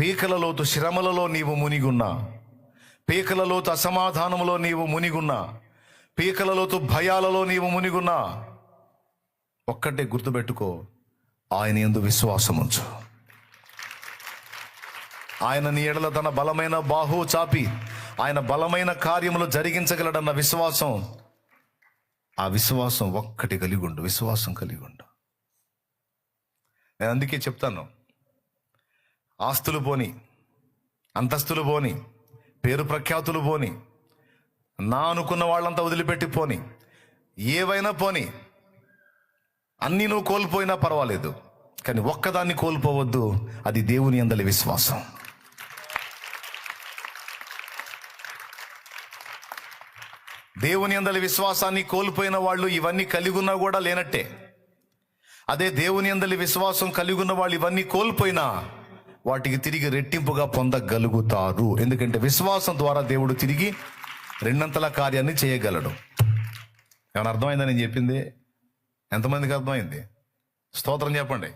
పీకలలోతు శ్రమలలో నీవు మునిగున్నా. పీకలలోతు అసమాధానములో నీవు మునిగున్నా. పీకలలోతు భయాలలో నీవు మునిగున్నా. ఒక్కటే గుర్తుపెట్టుకో ఆయన ఎందు విశ్వాసం ఉంచు ఆయన నీ ఎడల తన బలమైన బాహు చాపి ఆయన బలమైన కార్యములు జరిగించగలడన్న విశ్వాసం. ఆ విశ్వాసం ఒక్కటి కలిగి ఉండు విశ్వాసం కలిగి ఉండు నేను అందుకే చెప్తాను ఆస్తులు పోని అంతస్తులు పోని పేరు ప్రఖ్యాతులు పోని నా అనుకున్న వాళ్ళంతా వదిలిపెట్టి పోని ఏవైనా పోని అన్నీ నువ్వు కోల్పోయినా పర్వాలేదు కానీ ఒక్కదాన్ని కోల్పోవద్దు అది దేవుని అందలి విశ్వాసం. దేవుని అందలి విశ్వాసాన్ని కోల్పోయిన వాళ్ళు ఇవన్నీ కలిగి ఉన్నా కూడా లేనట్టే. అదే దేవుని అందలి విశ్వాసం కలిగి ఉన్న వాళ్ళు ఇవన్నీ కోల్పోయినా వాటికి తిరిగి రెట్టింపుగా పొందగలుగుతారు. ఎందుకంటే విశ్వాసం ద్వారా దేవుడు తిరిగి రెండంతల కార్యాన్ని చేయగలడు. ఏమైనా అర్థమైందని నేను చెప్పింది? ఎంతమందికి అర్థమైంది? స్తోత్రం చెప్పండి.